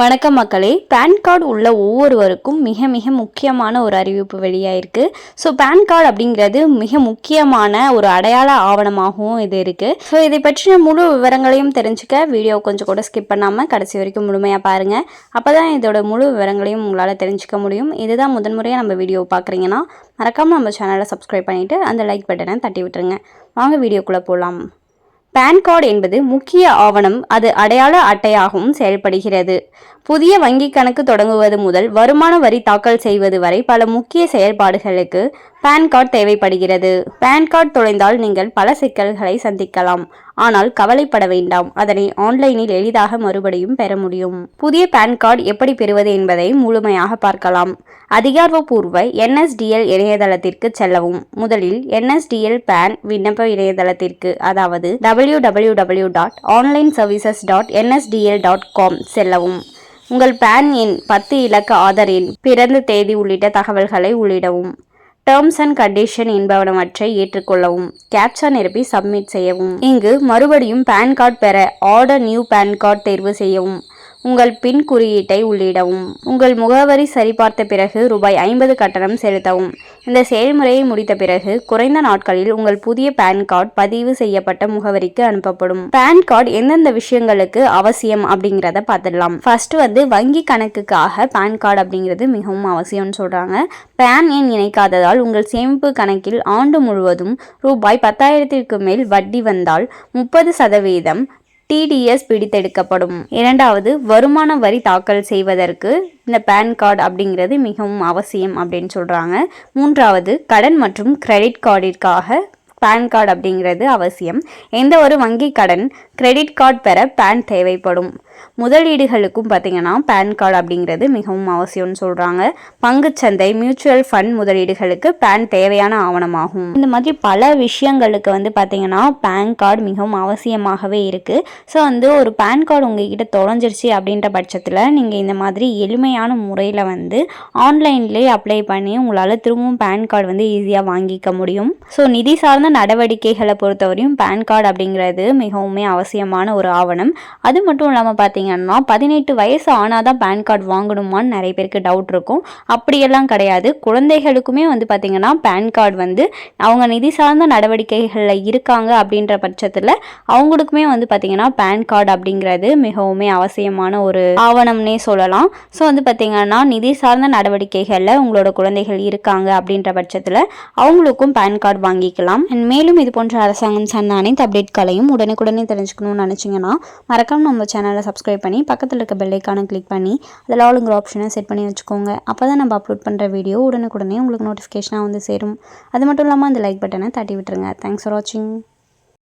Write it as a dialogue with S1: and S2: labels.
S1: வணக்கம் மக்களே. Pan card உள்ள ஒவ்வொருவருக்கும் மிக மிக முக்கியமான ஒரு அறிவிப்பு வெளியாயிருக்கு. ஸோ பேன் கார்டு அப்படிங்கிறது மிக முக்கியமான ஒரு அடையாள ஆவணமாகவும் இது இருக்குது ஸோ இதை பற்றின முழு விவரங்களையும் தெரிஞ்சுக்க வீடியோ கொஞ்சம் கூட ஸ்கிப் பண்ணாமல் கடைசி வரைக்கும் முழுமையாக பாருங்கள் அப்போ தான் இதோட முழு விவரங்களையும் உங்களால் தெரிஞ்சுக்க முடியும். இதுதான் முதன்முறையாக நம்ம வீடியோ பார்க்குறீங்கன்னா மறக்காமல் நம்ம சேனலை சப்ஸ்கிரைப் பண்ணிவிட்டு அந்த லைக் பட்டனை தட்டி விட்டுருங்க. வாங்க வீடியோக்குள்ளே போகலாம் பேன் கார்டு என்பது முக்கிய ஆவணம். அது அடையாள அட்டையாகவும் செயல்படுகிறது. புதிய வங்கி கணக்கு தொடங்குவது முதல் வருமான வரி தாக்கல் செய்வது வரை பல முக்கிய செயல்பாடுகளுக்கு பேன் கார்டு தேவைப்படுகிறது. பேன் கார்டு தொலைந்தால் நீங்கள் பல சிக்கல்களை சந்திக்கலாம். ஆனால் கவலைப்பட வேண்டாம். அதனை ஆன்லைனில் எளிதாக மறுபடியும் பெற முடியும். புதிய பேன் கார்டு எப்படி பெறுவது என்பதை முழுமையாக பார்க்கலாம். அதிகாரப்பூர்வ என்எஸ்டிஎல் இணையதளத்திற்கு செல்லவும். முதலில் என்எஸ்டிஎல் பேன் விண்ணப்ப இணையதளத்திற்கு அதாவது W W W dot online services dot NSDL dot com செல்லவும். உங்கள் பேன் எண் பத்து இலக்க ஆதார் எண் பிறந்த தேதி உள்ளிட்ட தகவல்களை உள்ளிடவும். டேர்ம்ஸ் அண்ட் கண்டிஷன் என்பவனவற்றை ஏற்றுக்கொள்ளவும் கேப்சா நிரப்பி சப்மிட் செய்யவும். இங்கு மறுபடியும் பேன் கார்டு பெற ஆர்டர் நியூ பேன் கார்டு தேர்வு செய்யவும். உங்கள் பின் குறியீட்டை உள்ளிடவும். உங்கள் முகவரி சரிபார்த்த பிறகு ரூபாய் ஐம்பது கட்டணம் செலுத்தவும். இந்த செயல்முறையை முடித்த பிறகு குறைந்த நாட்களில் உங்கள் புதிய பேன் கார்டு பதிவு செய்யப்பட்ட முகவரிக்கு அனுப்பப்படும். பேன் கார்டு எந்தெந்த விஷயங்களுக்கு அவசியம் அப்படிங்கிறத பார்த்துடலாம். ஃபர்ஸ்ட் வந்து வங்கி கணக்குக்காக பேன் கார்டு அப்படிங்கிறது மிகவும் அவசியம்னு சொல்றாங்க. பேன் எண் இணைக்காததால் உங்கள் சேமிப்பு கணக்கில் ஆண்டு முழுவதும் ரூபாய் பத்தாயிரத்திற்கு மேல் வட்டி வந்தால் முப்பது சதவீதம் டிடிஎஸ் பிடித்தெடுக்கப்படும். இரண்டாவது வருமான வரி தாக்கல் செய்வதற்கு இந்த பேன் கார்டு அப்படிங்கிறது மிகவும் அவசியம் அப்படின்னு சொல்கிறாங்க மூன்றாவது கடன் மற்றும் கிரெடிட் கார்டிற்காக பேன் கார்டு அப்படிங்கிறது அவசியம். எந்த ஒரு வங்கி கடன் கிரெடிட் கார்டு பெற பேன் தேவைப்படும். முதலீடுகளுக்கும் பார்த்தீங்கன்னா பேன் கார்டு அப்படிங்கிறது மிகவும் அவசியம்னு சொல்கிறாங்க பங்குச்சந்தை மியூச்சுவல் ஃபண்ட் முதலீடுகளுக்கு பேன் தேவையான ஆவணமாகும். இந்த மாதிரி பல விஷயங்களுக்கு வந்து பார்த்தீங்கன்னா பேன் கார்டு மிகவும் அவசியமாகவே இருக்குது ஸோ வந்து ஒரு பேன் கார்டு உங்ககிட்ட தொலைஞ்சிருச்சு அப்படின்ற பட்சத்தில் நீங்கள் இந்த மாதிரி எளிமையான முறையில் வந்து ஆன்லைன்லேயே அப்ளை பண்ணி உங்களால் திரும்பவும் பேன் கார்டு வந்து ஈஸியாக வாங்கிக்க முடியும். ஸோ நிதி சார்ந்த நடவடிக்கைகளை பொறுத்தவரையும் பேன் கார்டு அப்படிங்கிறது மிகவுமே அவசியமான ஒரு ஆவணம். அது மட்டும் இல்லாமல் பார்த்தீங்கன்னா பதினெட்டு வயசு ஆனால் தான் பேன் கார்டு வாங்கணுமான்னு நிறைய பேருக்கு டவுட் இருக்கும். அப்படியெல்லாம் கிடையாது. குழந்தைகளுக்குமே வந்து பார்த்திங்கன்னா பேன் கார்டு வந்து அவங்க நிதி சார்ந்த நடவடிக்கைகளில் இருக்காங்க அப்படின்ற பட்சத்தில் அவங்களுக்குமே வந்து பார்த்திங்கன்னா பேன் கார்டு அப்படிங்கிறது மிகவும் அவசியமான ஒரு ஆவணம்னே சொல்லலாம். ஸோ வந்து பார்த்திங்கன்னா நிதி சார்ந்த நடவடிக்கைகளில் உங்களோட குழந்தைகள் இருக்காங்க அப்படின்ற பட்சத்தில் அவங்களுக்கும் பேன் கார்டு வாங்கிக்கலாம். அண்ட் மேலும் இது போன்ற அரசாங்கம் சார்ந்த அனைத்து அப்டேட்களையும் உடனுக்குடனே தெரிஞ்சுக்கணும்னு நினச்சிங்கன்னா மறக்காம நம்ம சேனலை சப்ஸ்கிரைப் பண்ணி பக்கத்தில் இருக்க பெல்லைக்கான கிளிக் பண்ணி அதில் ஆளுங்கிற ஆப்ஷனை செட் பண்ணி வச்சுக்கோங்க. அப்போ தான் நம்ம அப்லோட் பண்ணுற வீடியோ உடனுக்குடனே உங்களுக்கு நோட்டிஃபிகேஷனாக வந்து சேரும். அது மட்டும் இல்லாமல் அந்த லைக் பட்டனை தட்டி விட்டுருங்க. தேங்க்ஸ் ஃபார் வாட்சிங்